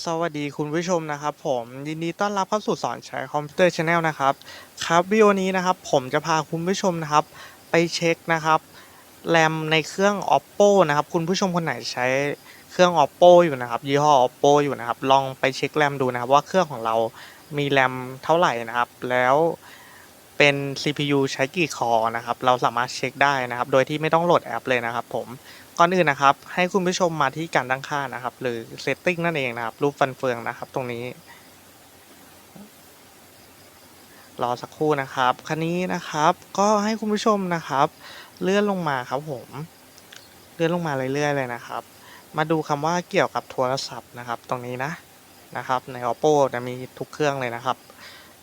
สวัสดีคุณผู้ชมนะครับผมยินดีต้อนรับเข้าสู่สอนใช้คอมพิวเตอร์ชาแนลนะครับครับวิดีโอนี้นะครับผมจะพาคุณผู้ชมนะครับไปเช็คนะครับแรมในเครื่อง oppo นะครับคุณผู้ชมคนไหนใช้เครื่อง oppo อยู่นะครับยี่ห้อ oppo อยู่นะครับลองไปเช็คแรมดูนะครับว่าเครื่องของเรามีแรมเท่าไหร่นะครับแล้ว เป็น CPU ใช้กี่คอร์นะครับ เราสามารถเช็คได้นะครับ โดยที่ไม่ต้องโหลดแอปเลยนะครับผม ก่อนอื่นนะครับ ให้คุณผู้ชมมาที่การตั้งค่านะครับ หรือ setting นั่นเองนะครับ รูปฟันเฟืองนะครับ ตรงนี้ รอสักครู่นะครับ คันนี้นะครับ ก็ให้คุณผู้ชมนะครับ เลื่อนลงมาครับผม เลื่อนลงมาเรื่อยๆเลยนะครับ มาดูคำว่าเกี่ยวกับโทรศัพท์นะครับ ตรงนี้นะ นะครับ ใน oppo จะมีทุกเครื่องเลยนะครับ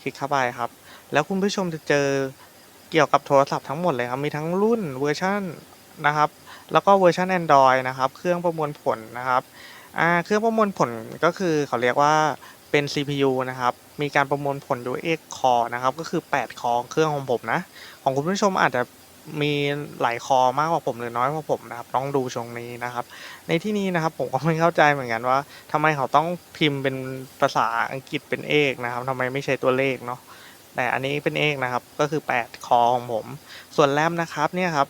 คลิกเข้าไปครับ แล้วคุณผู้ชมจะเจอเกี่ยวกับโทรศัพท์ทั้งหมดเลยครับ มีทั้งรุ่นเวอร์ชันนะครับ แล้วก็เวอร์ชัน Android นะครับ เครื่องประมวลผลนะครับ เครื่องประมวลผลก็คือเขาเรียกว่าเป็น CPU นะครับ มีการประมวลผลด้วย X core นะครับ ก็คือ 8 คอเครื่องของผมนะ ของคุณผู้ชมอาจจะมีหลายคอมากกว่าผมหรือน้อยกว่าผมนะครับ ต้องดูตรงนี้นะครับ ในที่นี้นะครับผมก็ไม่เข้าใจเหมือนกันว่าทำไมเขาต้องพิมพ์เป็นภาษาอังกฤษเป็นเอกนะครับทำไมไม่ใช่ตัวเลขเนาะ แต่อันนี้เป็นเอกนะครับก็คือ 8 คอของผม ส่วนแรมนะครับเนี่ยครับ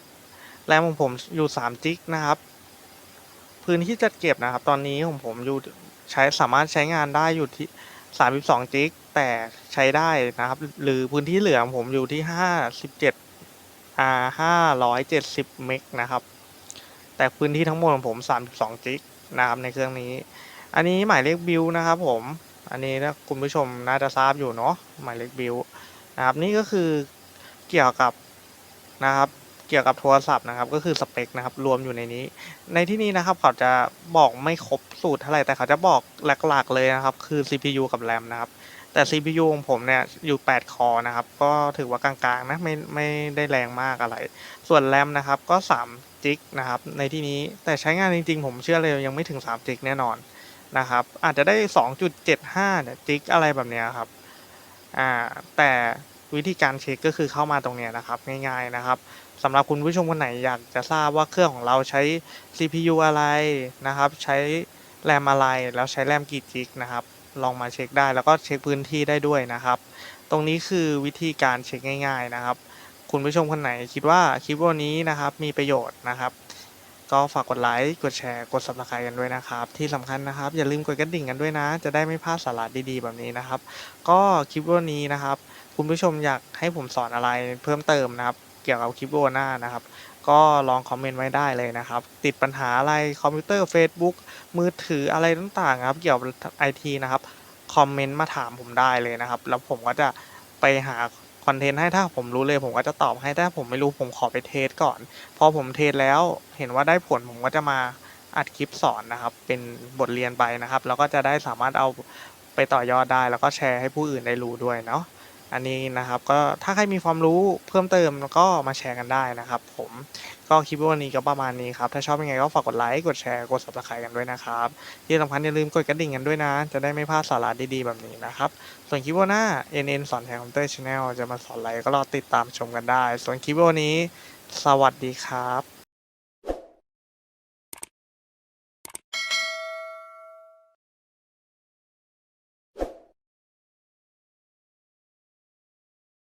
แรมของผมอยู่ 3 จิกนะครับ พื้นที่จัดเก็บนะครับ ตอนนี้ของผมอยู่ใช้สามารถใช้งานได้อยู่ที่ 32 จิกแต่ใช้ได้นะครับ หรือพื้นที่เหลือของผมอยู่ที่ 57อ่า570 เมกนะครับ แต่พื้นที่ทั้งหมดของผม 32 จิกนะครับในเครื่องนี้ อันนี้หมายเลขบิลนะครับผม อันนี้นะคุณผู้ชมน่าจะทราบอยู่เนาะหมายเลขบิลนะครับนี่ก็คือเกี่ยวกับนะครับเกี่ยวกับโทรศัพท์นะครับก็คือสเปคนะครับรวมอยู่ในนี้ ในที่นี้นะครับเขาจะบอกไม่ครบสูตรเท่าไหร่แต่เขาจะบอกหลักๆเลยนะครับคือ CPU กับ RAM นะครับแต่ CPU ของผมเนี่ยอยู่ 8 คอนะครับก็ถือว่ากลางๆนะไม่ไม่ได้แรงมากอะไร ส่วน RAM นะครับก็3จิกนะครับในที่นี้แต่ใช้งานจริงๆ ผมเชื่อเลยยังไม่ถึง3จิกแน่นอน นะครับ อาจจะได้ 2.75เนี่ยจิกอะไรแบบนี้ครับอ่าแต่วิธีการเช็คก็คือเข้ามาตรงนี้นะครับง่ายๆนะครับสำหรับคุณผู้ชมคนไหนอยากจะทราบว่าเครื่องของเราใช้ CPU อะไรนะครับ ใช้แรมอะไรแล้วใช้แรมกี่จิกนะครับ ลองมาเช็คได้แล้วก็เช็คพื้นที่ได้ด้วยนะครับ ตรงนี้คือวิธีการเช็คง่าย ๆนะครับ คุณผู้ชมคนไหนคิดว่าคลิปวันนี้นะครับมีประโยชน์นะครับ ก็ฝากกดไลค์กดแชร์กด subscribe กันด้วยนะครับ ที่สำคัญนะครับ อย่าลืมกดกระดิ่งกันด้วยนะ จะได้ไม่พลาดสาระดีๆแบบนี้นะครับ ก็คลิปวันนี้นะครับ คุณผู้ชมอยากให้ผมสอนอะไรเพิ่มเติมนะครับ เกี่ยวกับคลิปวิดีโอหน้านะครับก็ลองคอมเมนต์ไว้ได้เลยนะครับ ติดปัญหาอะไรคอมพิวเตอร์ Facebook มือถืออะไรต่างๆครับ เกี่ยวกับไอทีนะครับ คอมเมนต์มาถามผมได้เลยนะครับ แล้วผมก็จะไปหา อนเทนต์ให้ถ้าผมรู้เลย ผมก็จะตอบให้ถ้าผมไม่รู้ผมขอไปเทสก่อน พอผมเทสแล้วเห็นว่าได้ผลผมก็จะมาอัดคลิปสอนนะครับ เป็นบทเรียนไปนะครับ แล้วก็จะได้สามารถเอาไปต่อยอดได้ แล้วก็แชร์ให้ผู้อื่นได้รู้ด้วยเนาะ อันนี้นะครับก็ถ้าใครมีความรู้เพิ่มเติมก็มาแชร์กันได้นะครับ ผมก็คลิปวันนี้ก็ประมาณนี้ครับถ้าชอบยังไงก็ฝากกดไลค์กดแชร์กด subscribe กันด้วยนะครับที่สำคัญอย่าลืมกดกระดิ่งกันด้วยนะ จะได้ไม่พลาดสาระดีๆแบบนี้นะครับส่วนคลิปวันหน้า NN สอนแทนคอมพิวเตอร์ชาแนลจะมาสอนอะไรก็รอติดตามชมกันได้ ส่วนคลิปวันนี้ สวัสดีครับ